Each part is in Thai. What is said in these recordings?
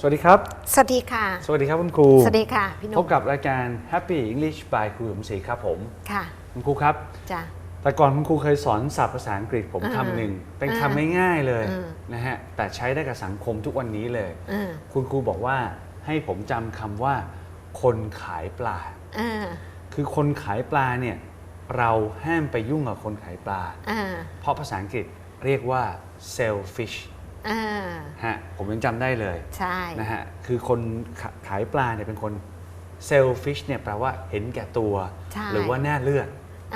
สวัสดีครับ สวัสดีค่ะ สวัสดีครับคุณครู สวัสดีค่ะพี่หพนุ่บมกับรายการ Happy English by ครูสมศรีครับผม ค่ะคุณครูครับ จ้ะ แต่ก่อนคุณครูเคยสอนศัพท์ภาษาอังกฤษผมอ่าคำหนึ่ง เป็นอ่าคำง่ายๆเลยอืม นะฮะ แต่ใช้ได้กับสังคมทุกวันนี้เลยอ่าคุณครูบอกว่าให้ผมจำคำว่า คนขายปลาอ่าคือคนขายปลาเนี่ยเราห้ามไปยุ่งกับคนขายปลาอ่าเพราะภาษาอังกฤษเรียกว่า selfish อ่าฮะผมยังจำได้เลยใช่ นะฮะคือคนขาขายปลาเนี่ยเป็นคน selfish เนี่ยแปลว่าเห็นแก่ตัว ใช่ หรือว่าหน้าเลือด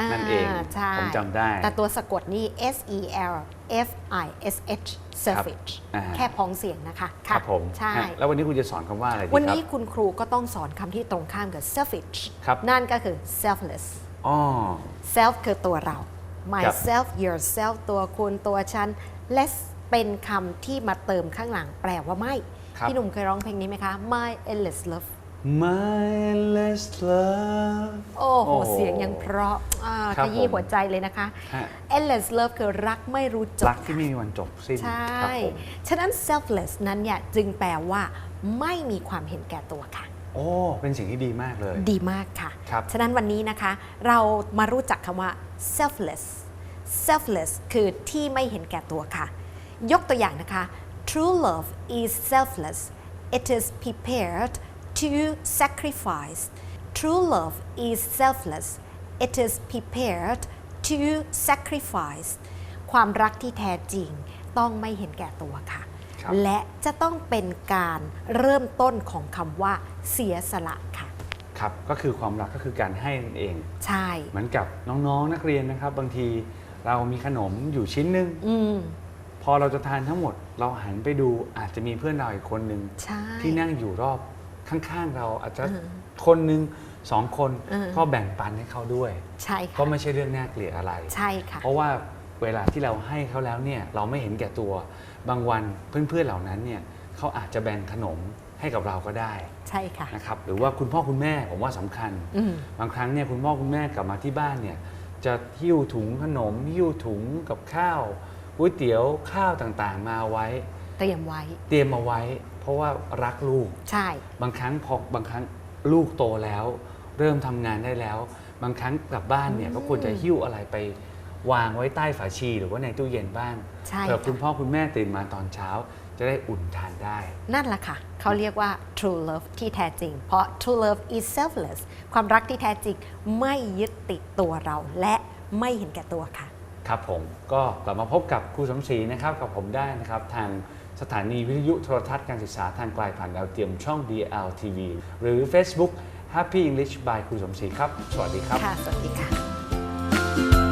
านั่นเอง ใช่ผมจำได้ แต่ตัวสะกดนี่ S E L F I S H selfish อ่า แค่พ้องเสียงนะคะครับผมใช่ ฮะแล้ววันนี้คุณจะสอนคำว่าอะไรดีวันครันี้บ คุณครูก็ต้องสอนคำที่ตรงข้ามกับ selfish ครับ นั่นก็คือ selfless อ๋อ self คือตัวเราครับ myself yourself ตัวคุณตัวฉัน less เป็นคำที่มาเติมข้างหลังแปลว่าไม่ ครับ พี่หนุ่มเคยร้องเพลงนี้ไหมคะ my endless love My endless love โอ้โห โอ้โหเสียงยังเพราะอ่าครัขบยี้ผม หัวใจเลยนะคะ ฮะ endless love คือรักไม่รู้จรับกที่ไม่มีวันจบสิ้นใช่ครับผม ฉะนั้น selfless นั้นเนี่ยจึงแปลว่าไม่มีความเห็นแก่ตัวค่ะ โอ้ เป็นสิ่งที่ดีมากเลย ดีมากค่ะ ครับ ฉะนั้นวันนี้นะคะ เรามารู้จักคำว่า selfless selfless คือที่ไม่เห็นแก่ตัวค่ะ ยกตัวอย่างนะคะ true love is selfless it is prepared to sacrifice true love is selfless it is prepared to sacrifice ความรักที่แท้จริงต้องไม่เห็นแก่ตัวค่ะครับและจะต้องเป็นการเริ่มต้นของคำว่าเสียสละค่ะ ครับก็คือความรักก็คือการให้นั่นเอง ใช่ เหมือนกับน้องๆนักเรียนนะครับ บางทีเรามีขนมอยู่ชิ้นหนึ่งอืม พอเราจะทานทั้งหมด เราหันไปดูอาจจะมีเพื่อนเราอีกคนหนึ่งใช่ ที่นั่งอยู่รอบข้างๆเราอาจจะอืมคนหนึ่งสองคนอืม ก็แบ่งปันให้เขาด้วย ใช่ก็ค่ะไม่ใช่เรื่องน่าเกลียดอะไร ใช่ค่ะ เพราะว่าเวลาที่เราให้เขาแล้วเนี่ยเราไม่เห็นแก่ตัว บางวันเพื่อนๆเหล่านั้นเนี่ยเขาอาจจะแบ่งขนมให้กับเราก็ได้ใช่ค่ะ นะครับหรือว่าคุณพ่อคุณแม่ผมว่าสำคัญ อืม บางครั้งเนี่ยคุณพ่อคุณแม่กลับมาที่บ้านเนี่ยจะหิ้วถุงขนมหิ้วถุงกับข้าว ก๋วยเตี๋ยวข้าวต่างๆ มาไว้ เตรียมไว้ เตรียมมาไว้ เพราะว่ารักลูก ใช่ บางครั้งพอบางครั้งลูกโตแล้ว เริ่มทำงานได้แล้ว บางครั้งกลับบ้านเนี่ยก็ควรจะหิ้วอะไรไป วางไว้ใต้ฝาชี หรือว่าในตู้เย็นบ้างใช่เผื่อคุณค่ะพ่อคุณแม่ตื่นมาตอนเช้า จะได้อุ่นทานได้ นั่นแหละค่ะ เขาเรียกว่า true love ที่แท้จริง เพราะ true love is selfless ความรักที่แท้จริง ไม่ยึดติดตัวเราและไม่เห็นแก่ตัวค่ะ ครับผมก็กลับมาพบกับครูสมศรีนะครับกับผมได้นะครับทางสถานีวิทยุโทรทัศน์การศึกษาทางไกลผ่านดาวเทียมช่อง DLTV หรือ Facebook Happy English by ครูสมศรีครับ สวัสดีครับ ค่ะ สวัสดีค่ะ